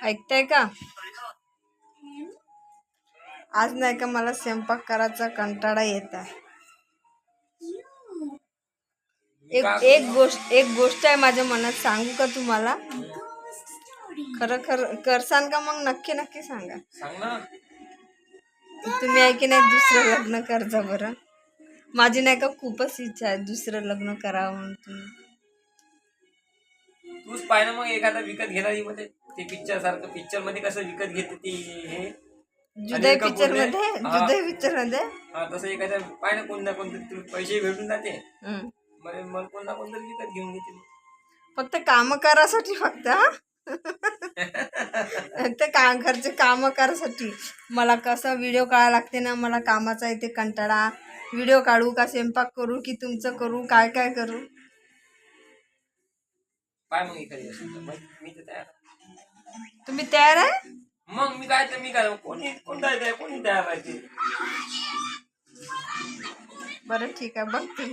ऐकताय का? आज नाही का मला स्वयंपाक करायचा कंटाळा येत आहे. एक एक गोष्ट एक गोष्ट आहे माझ्या मनात सांगू का तुम्हाला? खरं खरं करसान का मग? नक्की नक्की सांगा. तुम्ही आहे की नाही दुसरं लग्न करजा बरं? माझी नाही का खूपच इच्छा आहे दुसरं लग्न करावं म्हणून. तुम्ही तूच पाय ना मग एखादा विकत घेणारी मध्ये. ते पिक्चर सारखं पिक्चरमध्ये कसं विकत घेते ती हे. अनिल पिक्चर कपूरने- मध्ये? हा. जुदाई पिक्चरमध्ये? हा तसं एखाद्या पाय ना कोण ना कोणतरी तुला पैसे भेटून जाते. हम्म. मग मग कोण ना विकत घेऊन घेते. फक्त काम करासाठी फक्त हा? फक्त का घरचे काम करासाठी. मला कसं व्हिडिओ काढायला लागते ना मला कामाचा इथे कंटाळा. व्हिडिओ काढू का स्वयंपाक करू की तुमचं करू काय काय करू? पाय मग एखादी असेल तर. मग मी तर तयार तुम्ही तयार आहे? मग मी काय तर मी काय कोणी कोण तयार कोणी तयार राहते बरं ठीक आहे बघते